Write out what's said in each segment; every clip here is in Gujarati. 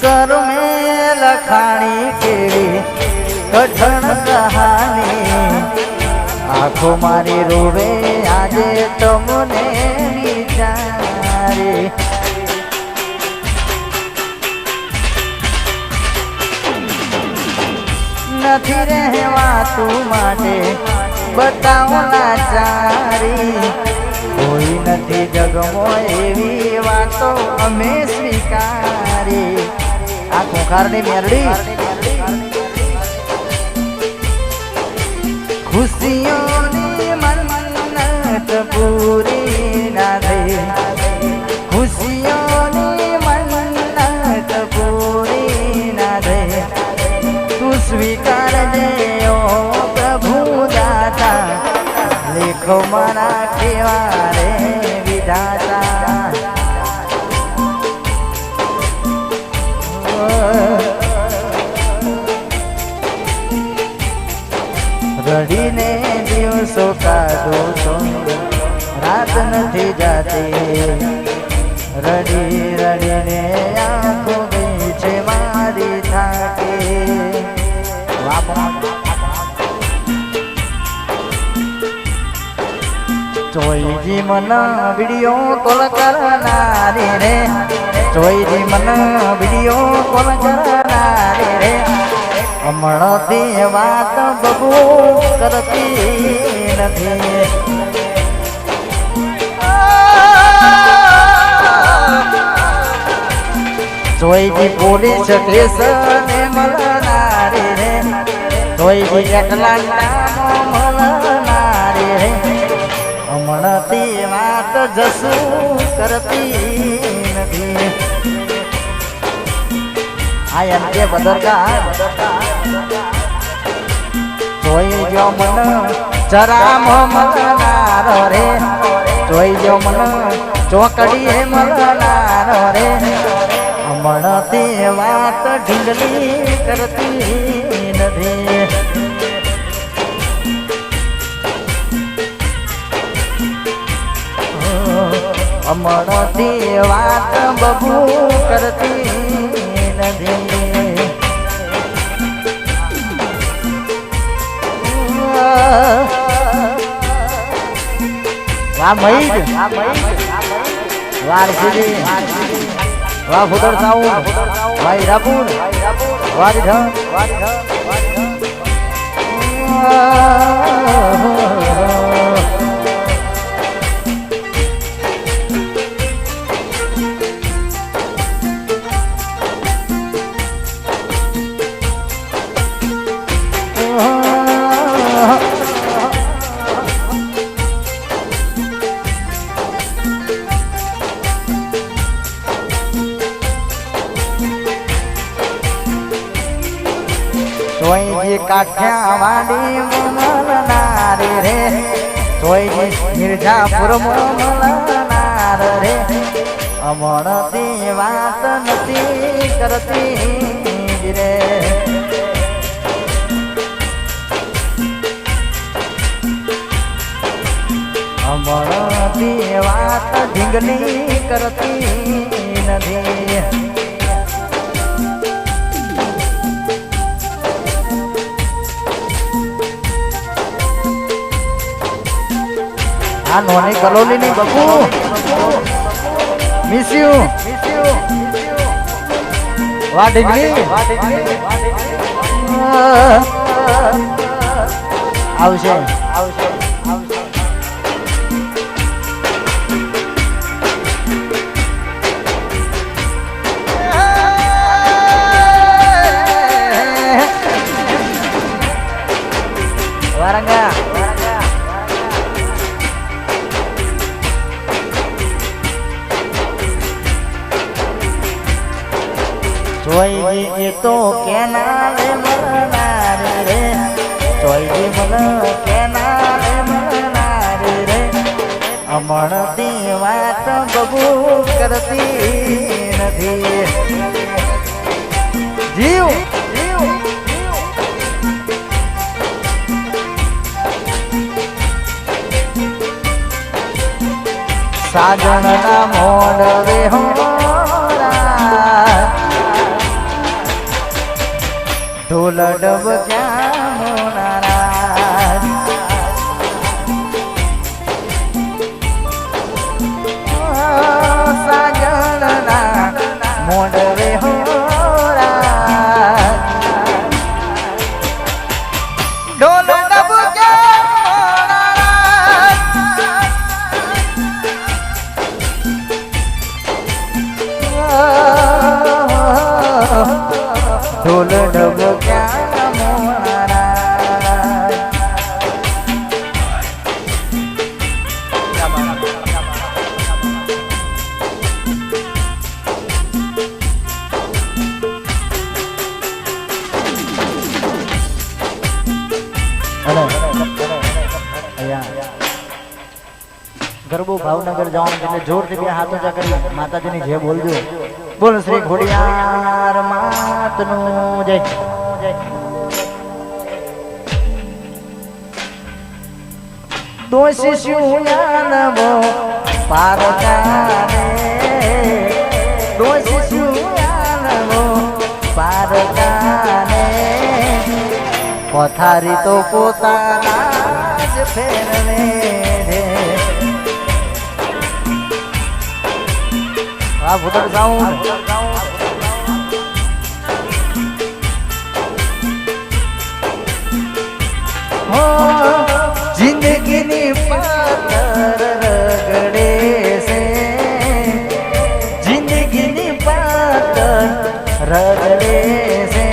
કર્મે લખાણી કેવી કઠણ કહાની? આખો મારી રોવે, આજે તમને વિચારે. નથી રહેવાતું માટે, બતાવો લાચારી. કોઈ નથી જગમો એવી વાતો અમે સ્વીકારી આ ખોખારની મેરડી. ખુશીઓની મન્નત પૂરી ના થઈ. ખુશીઓની મન્નત પૂરી ના થઈ. તું સ્વીકારજે ઓ પ્રભુ દાતા. લેખો મારા ચોઈજી મન વિડિયો કોલ કરનારી રે. ચોઈજી મન વિડિયો કોલ કરનારી રે. હમણાંથી વાત બબુ કરતી નથી. જોઈજી પોલીસ કેસ ને મળનારી રે. જોઈજી એકલા જસુ કરતી નથી આ એમ કે બદરકા જોઈ જો મન જરા મળનારો રે જોઈ જો મન ચોકડીએ મળનારો રે હમણાંથી વાત ઢીંગલી કરતી હમણાંથી વાત બબુ કરતી નથી. વાહ મહીજ વાહ રસીદી વાહ ફુદર સાઉન્ડ. વાહ હીરાપુર વાહ રીઢ જોઈજી કાઠિયા વાડી મળનારી રે. જોઈજી મિર્જાપુર મળનાર રે. અમણથી વાત નથી કરતી રે. અમણતી વાત ઢીંગની કરતી નથી. આ નોની કલોલી ની બકુ. મિસ યુ વાહ ઢીંગલી આવશે આવશે. ઢોલ ડબક્યા ગરબો ભાવનગર જવાનું એટલે જોરથી બે હાથ ઊંચા કરી માતાજીની જે બોલજો. બોલ શ્રી ઘોડિયાર માતનું જય. જય દોષી શું યાનવો પારકાને દોષી શું યાનવો પારકાને પથારી તો પોતાના ફેરવે રે આ ભૂતળ સાઉન્ડ હો જિંદગીની પાતર રગડે છે જિંદગીની પાતર રગડે છે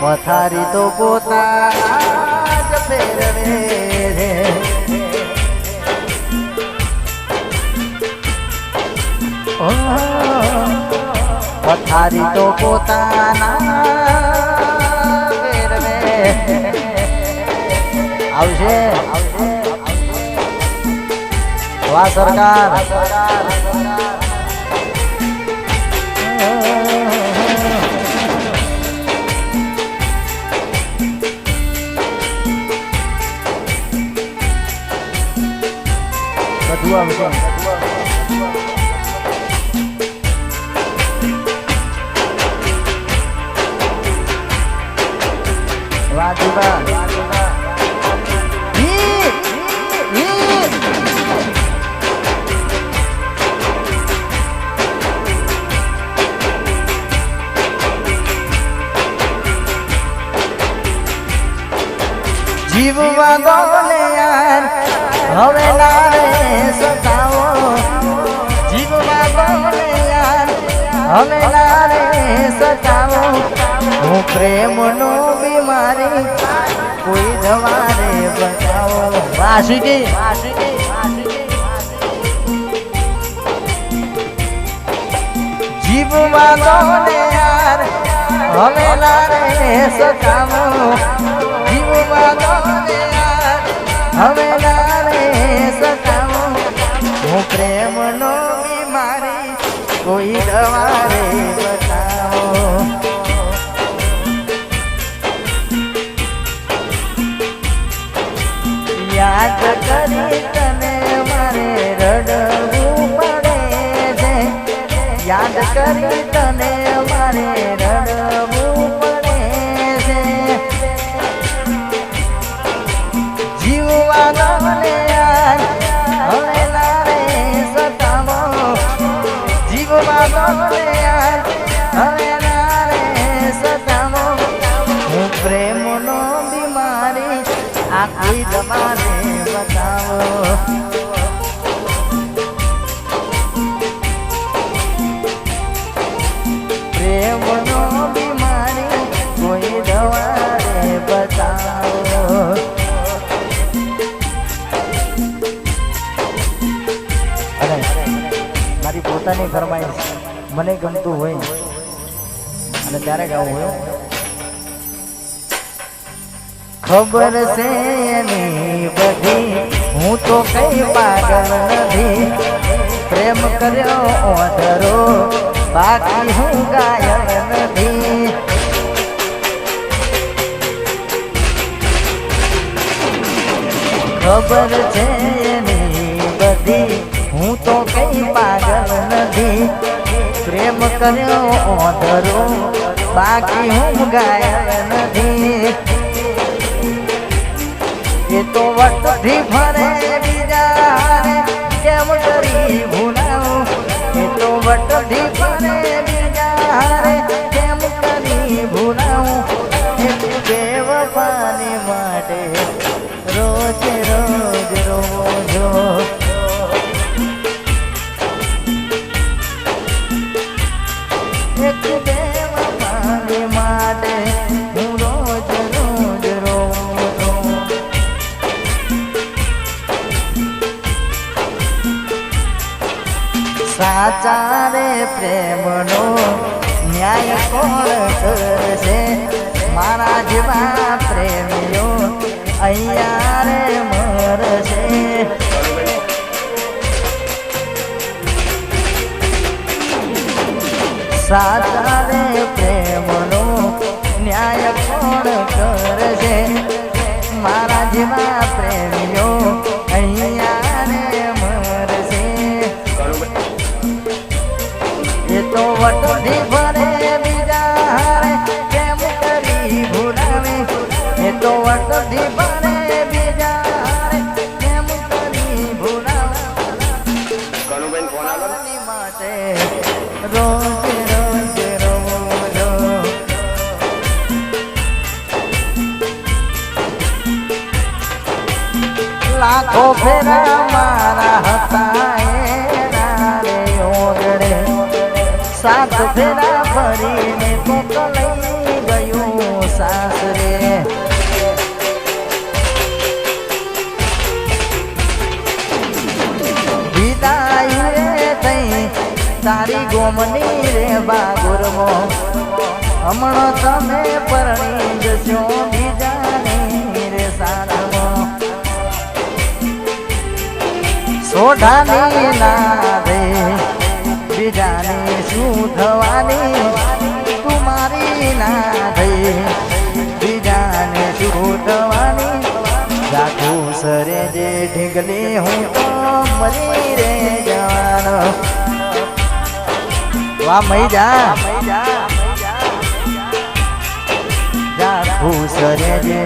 પથારી તો પોતાના જ ફેરવે પથારી તો પોતાના ફેરવે આવશે વાહ સરકાર. બધું આવશે વાહ હવે ના રે સતાવો. હું પ્રેમનો બીમારી કોઈ દવારે બતાવો. વાસુકી જીવમાં દોને યાર હવે ના સતાવો. જીવમાં દોને યાર હવે ત્યારે હોય ખબર છે એની બધી? હું તો કઈ પાગલ નથી. પ્રેમ કર્યો ઓધરો બાકી હું ગાયલ નથી. ખબર છે એની બધી? હું તો કઈ પાગલ નથી. પ્રેમ કર્યો ઓધરો બાકી હું ગાયલ નથી. એ તો વટથી ફરે બીજા કેમ કરી ભૂલાવું? એ તો વટથી ફરે બીજા કેમ કરી ભૂલાવું? એક બેવફાની માટે રોજ રોજ રોવો સાચા રે પ્રેમનો ન્યાય કોણ કરશે. મારા જેવા પ્રેમીઓ અહીંયા રે મરશે. સાચા રે ફેરા મારા હતા એના સાત ફેરા ફરીને કોક ગયું સાસરે. વિદાય રે તારી ગોમની રે બાગુરમો હમણાં તમે પરણી જશો સોઢાની ના રે બીજાની શું થવાની તું મારી ના થઈ બીજાને શું થવાની રાખું સરે જે ઢીંગલી, હું તો મરી રે જવાનો. વાહ મઈ જા રાખું સરે જે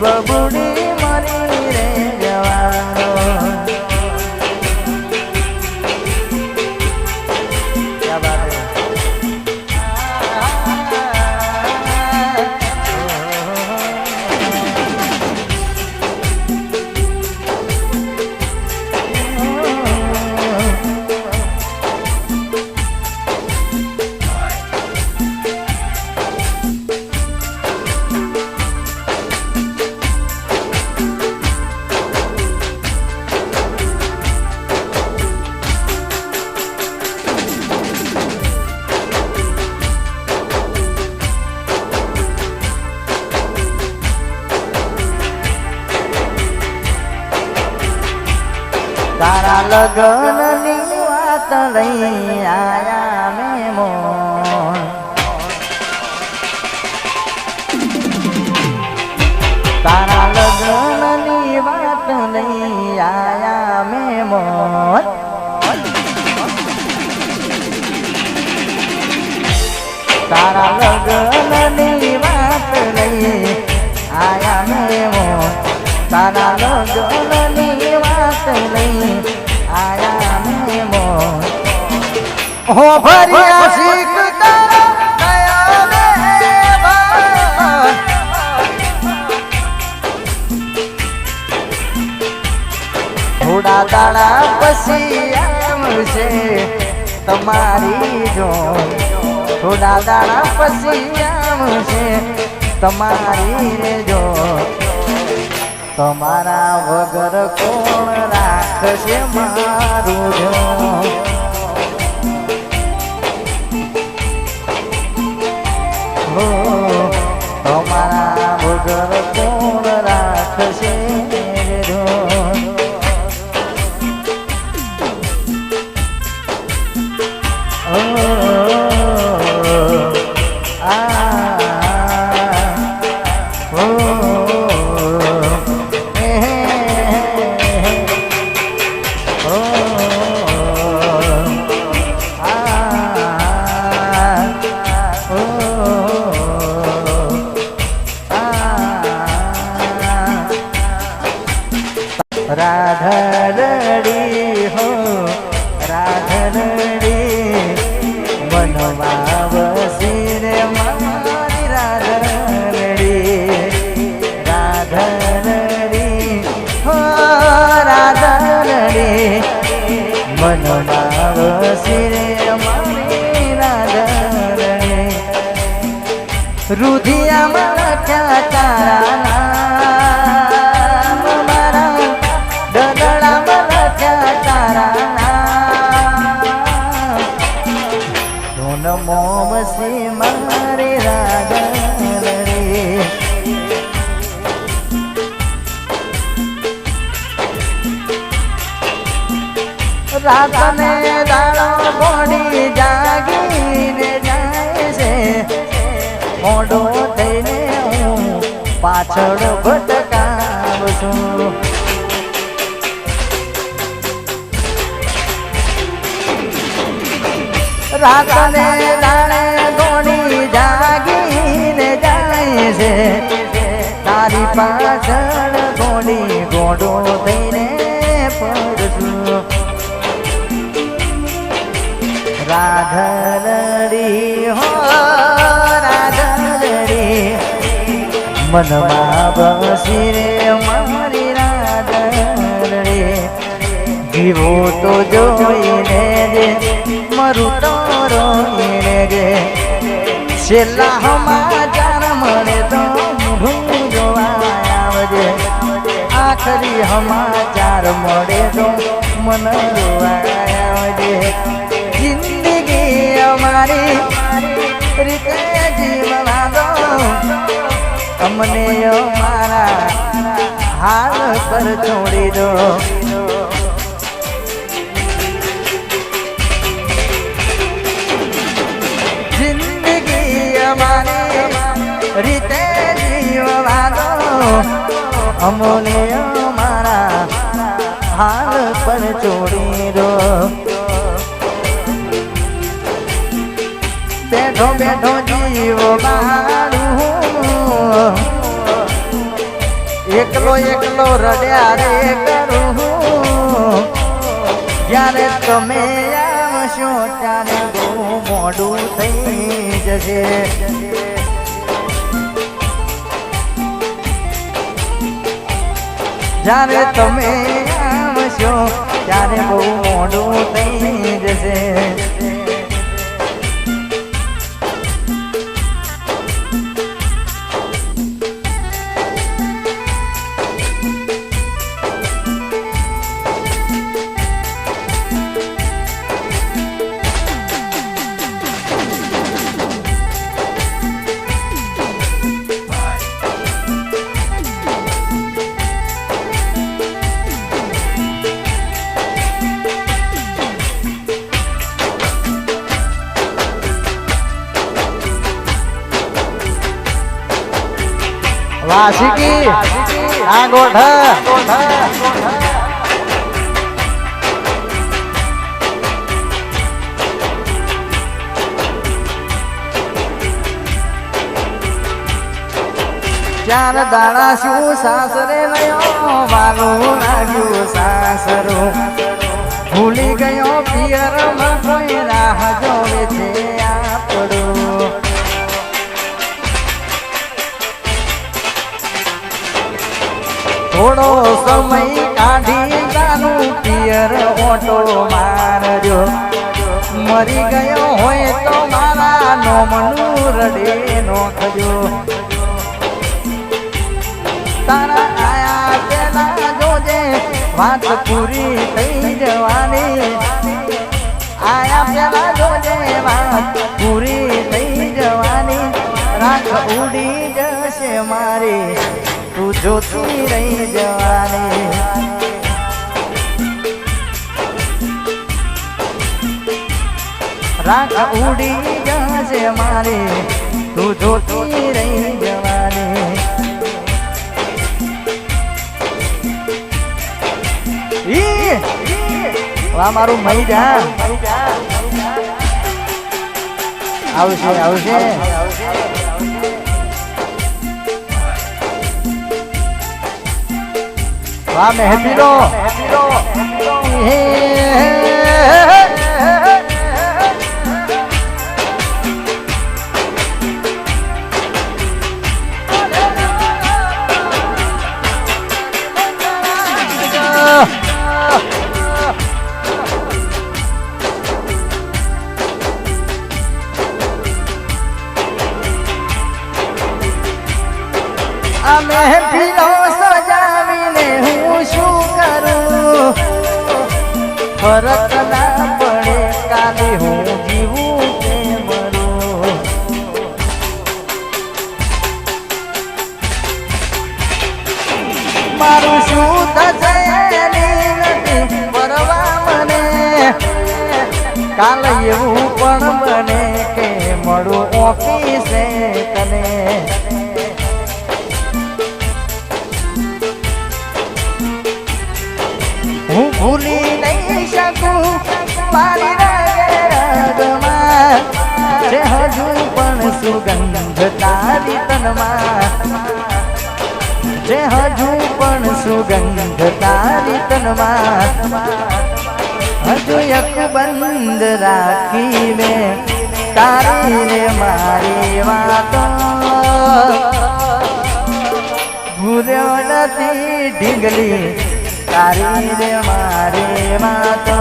બબુડી મરી રે તારા લગનની વાત લઈ આયા. હો ભર્યા શીખ તારા દયા રે ભગવાન. થોડા દાડા પછી આવશે તમારી જો થોડા દાડા પછી આવશે તમારી રે જો તમારા વગર કોણ રાખશે મારું જો હો, અમારા વગર રાધરડી હો રાધરડી મનમાં વસી રે મારી રાધરડી રાધરડી હો રાધરડી મનમાં વસી રે મારી રાધરડી રુધિયામાં ક્યાં તારા રાતને દાડો ઘોડી જાગીને જાય છે. મોડો થઈને હું પાછળ ભટકાવ છું. રાતને દાડે ઘોડી જાગીને જાય છે. તારી પાછળ ઘોડી ઘોડો થઈને પડશું રાધરડી હો રાધરડી મનમાં બસી રે મારી રાધરડી જીવો તો જોઈને જે મરું તો રોઈને જે છેલ્લા સમાચાર મળે તો હું જોવા આવજે આખરી સમાચાર મળે તો મન જોવા આવજે અમારી રીતે જીવવા દો અમને અમારા હાલ પર છોડી દો. જિંદગી અમારી રીતે જીવવા દો અમને અમારા હાલ પર છોડી દો. બેઠો બેઠો જીવ મારું એકલો એકલો રડ્યા રે કરું. જ્યારે તમે આવશો ત્યારે બહુ મોડું થઈ જશે. જ્યારે તમે આવશો ત્યારે બહુ મોડું થઈ જશે. વાસિકી આ ગોઠ ચાર દાણા શું સાસરે લયો? વાલું લાગ્યું સાસરું. ભૂલી ગયો પિયરમાં થોડો સમય કાઢી તાનું પિયર ઓટો મારજો. મરી ગયો હોય તો મારા નોમનું રડે નોખજો. તારા આયા પેલા જોજે, વાત પૂરી થઈ જવાની. આયા પેલા જોજે, વાત પૂરી થઈ જવાની. રાખ ઉડી જશે મારી. તું જોતી રહી જવાની. રાખ ઉડી જશે મારી, તું જોતી રહી જવાની! વાહ, મારું મહી જા. આવશે આવશે. વાહ મહેબીરો આ કાલ એવું પણ મને કે મળું ઓફિસે તને. હું ભૂલી નહીં શકું મારી રાગમાં હજુ પણ સુગંધ તારી તનમાં. જે હજુ પણ સુગંધ તારી તનમાં. હજુ એક બંધ રાખીને તારી રે મારી વાતો. ભૂલ્યો નથી ઢીંગલી તારી રે મારી વાતો.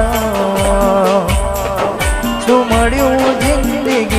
શું મળ્યું જિંદગી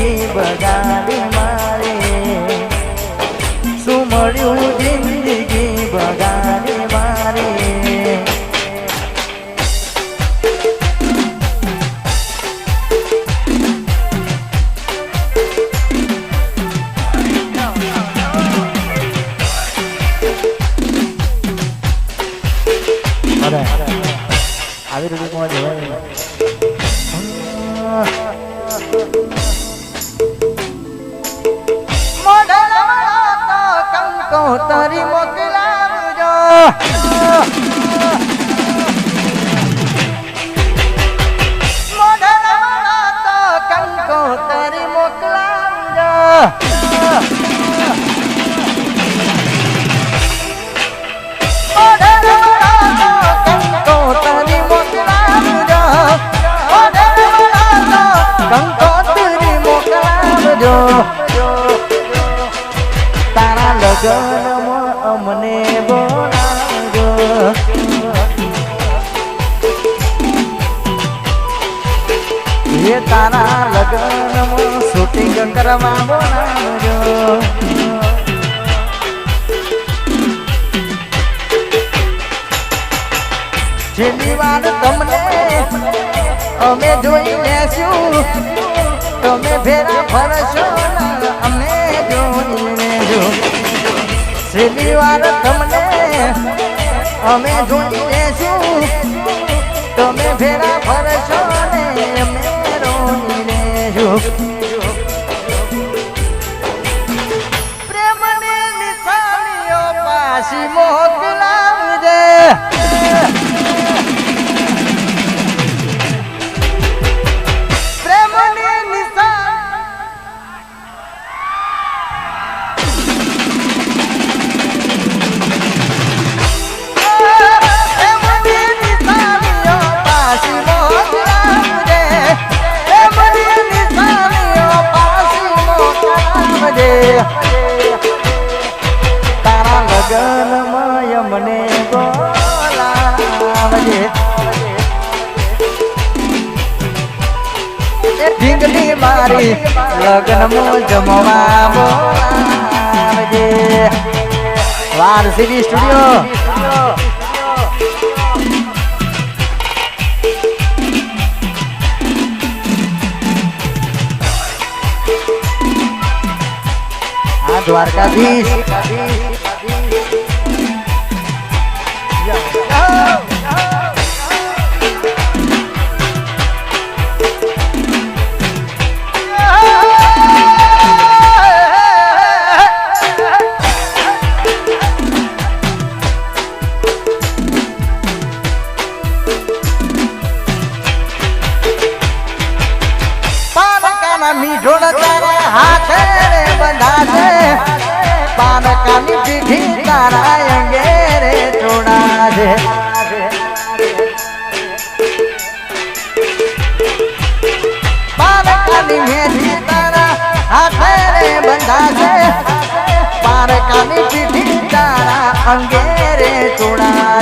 મોકલાવજો તારા લગનમાં અમને બોલાવજો. એ તારા લગનમાં શૂટિંગ કરવા બોલાવજો. છેલ્લી વાર તમને અમે જોઈ લેશું તમે ફેરા ફરશો અમને લેજો છેલ્લી વાર તમને અમે જોઈ લેશું લગ્નમાં જમવા બોલાવજે વાર સીડી સ્ટુડિયો દ્વારકાધીશ.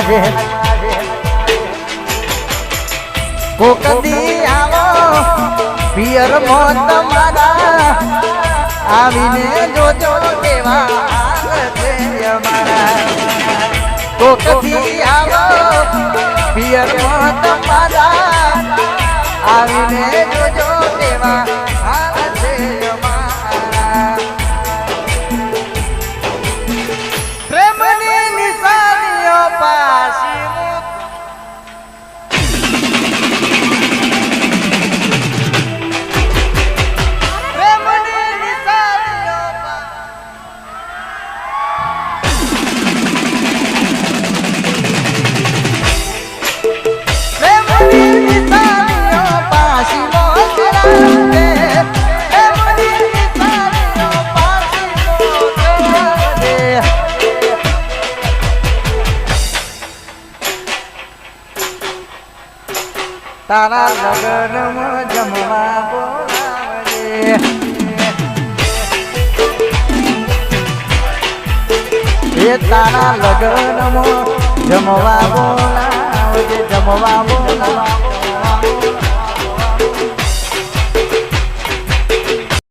ચોડાશે કોકદી આવો, પિયર મોત તમારા આવીને જોજો કેવા હાલ છે અમારા. તો કદી આવો, પિયર મોત તમારા આવીને જોજો દેવા